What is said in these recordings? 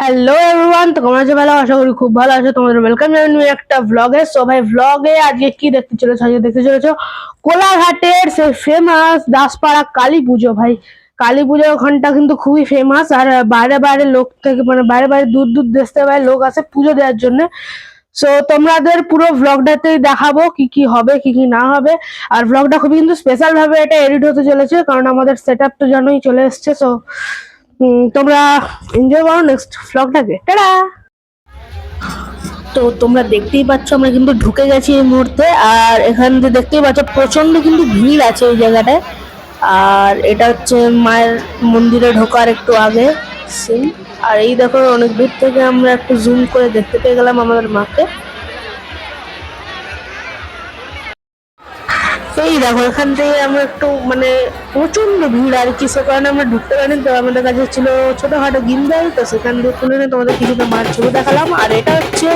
Hello everyone তো কেমন ভালো? আশা করি খুব ভালো আছো। তোমাদের ওয়েলকাম নিউ একটা ভ্লগে সো ভাই ভ্লগে আজকে কি দেখতে চলেছো? আজকে দেখতে চলেছো কোলাঘাটের সে ফেমাস দাসপাড়া কালী পুজো ভাই। কালী পুজো ওখানটা কিন্তু খুবই ফেমাস আর বাইরে বাইরে লোক থেকে মানে বাইরে বাইরে দূর দূর দেশ থেকে বাইরে লোক আসে পুজো দেওয়ার জন্য। সো তোমাদের পুরো ভ্লগটাতেই দেখাবো কি কি হবে, কি কি না হবে। আর ভ্লগটা খুবই কিন্তু স্পেশাল ভাবে এটা এডিট হতে চলেছে, কারণ আমাদের সেট তো জানোই চলে এসছে। সো তোমরা এনজয় করো নেক্সট ভ্লগটাকে টাটা! তো তোমরা দেখতেই পাচ্ছ, আমরা কিন্তু ঢুকে গেছি এই মুহূর্তে, আর এখান থেকে দেখতেই পাচ্ছ প্রচণ্ড কিন্তু ভিড় আছে এই জায়গাটায়। আর এটা হচ্ছে মায়ের মন্দিরে ঢোকার একটু আগে সিন আর এই দেখো, অনেক দূর থেকে আমরা একটু জুম করে দেখতে পেয়ে গেলাম আমাদের মাকে। এই দেখো এখান থেকে আমরা একটু মানে প্রচণ্ড ভিড় আর কি সে কারণে আমরা ঢুকতে পারিনি। তো আমাদের কাছে ছিল ছোটোখাটো গিম্বাল তো সেখান দিয়ে তুলে নিয়ে তোমাদের কিছুটা মার ছবি দেখালাম। আর এটা হচ্ছে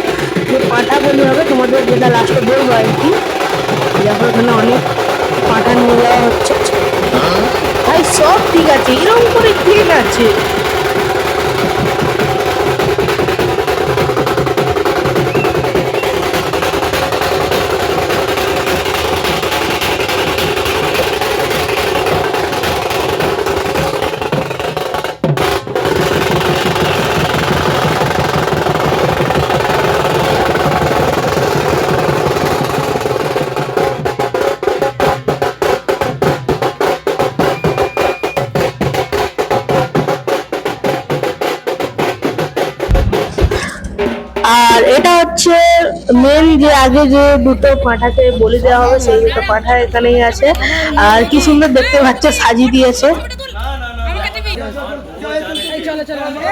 যে পাঁঠা বলি হবে তোমাদের যেটা লাস্টে বলব আর কি। দেখো এখানে অনেক পাঁঠা নিয়ে যাওয়া হচ্ছে। ভাই সব ঠিক আছে এরকম করে ক্লিন আছে। আর এটা হচ্ছে মেন যে আগে যে দুটো পাঠাতে বলে দেওয়া হবে সেই দুটো পাঠা এখানেই আছে আর কি সুন্দর দেখতে পাচ্ছে সাজিয়ে দিয়েছে আরে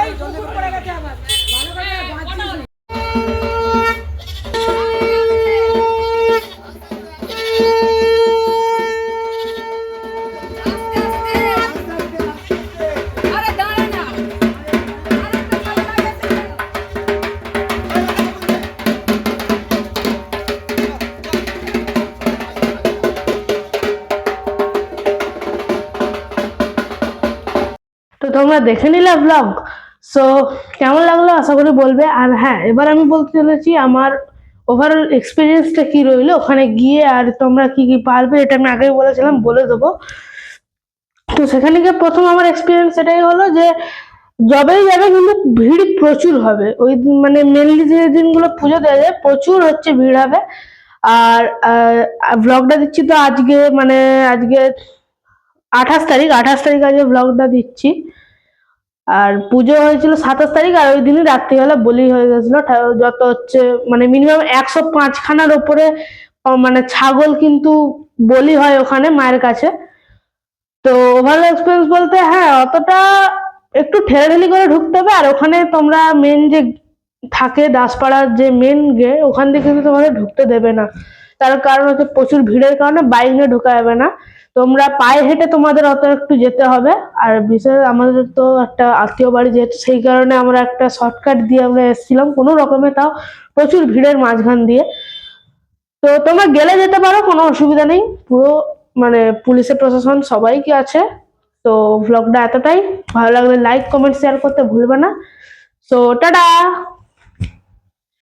তোমরা দেখে নিলে ব্লগ সো কেমন লাগল আশা করি বলবে। আর হ্যাঁ এবার আমি বলতে চলেছি আমার ওভারঅল এক্সপিরিয়েন্সটা কি রইল, ওখানে গিয়ে আর তোমরা কি কি পারবে এটা আমি আগেই বলেছিলাম, বলে দেবো। তো সেখানে গিয়ে প্রথম আমার এক্সপিরিয়েন্স এটাই হলো যে, যবেই যাবে কিন্তু ভিড় প্রচুর হবে। ওই মানে মেনলি যে দিনগুলো পুজো দেওয়া যায়, প্রচুর হচ্ছে ভিড় হবে। আর ব্লগটা দিচ্ছি তো আজকে মানে আজকে আঠাশ তারিখ আঠাশ তারিখ আজকে ব্লগটা দিচ্ছি। আর পুজো হয়েছিল সাতাশ তারিখ আর ওই দিনই রাত্রিবেলা বলি হয়ে গেছিল যত হচ্ছে মানে মিনিমাম একশো পাঁচখানার ওপরে মানে ছাগল কিন্তু বলি হয় ওখানে মায়ের কাছে। তো ওভারঅল এক্সপিরিয়েন্স বলতে হ্যাঁ অতটা একটু ঠেলাঠেলি করে ঢুকতে হবে। আর ওখানে তোমরা মেন যে থাকে দাসপাড়ার যে মেন গে, ওখান থেকে কিন্তু তোমাদের ঢুকতে দেবে না। তার কারণ হচ্ছে প্রচুর ভিড়ের কারণে বাইক নিয়ে ঢোকা যাবে না। তোমরা পায়ে হেঁটে তোমাদের অত একটু যেতে হবে। আর বিশেষ আমাদের তো একটা আত্মীয় বাড়ি যেহেতু, সেই কারণে আমরা একটা শর্টকাট দিয়ে আমরা এসেছিলাম। কোনো রকমে তাও প্রচুর ভিড়ের মাঝখান দিয়ে। তো তোমরা গেলে যেতে পারো, কোনো অসুবিধা নেই। পুরো মানে পুলিশের প্রশাসন সবাই কি আছে। তো ভ্লগটা এতটাই। ভালো লাগলে লাইক কমেন্ট শেয়ার করতে ভুলবে না। তো টাটা!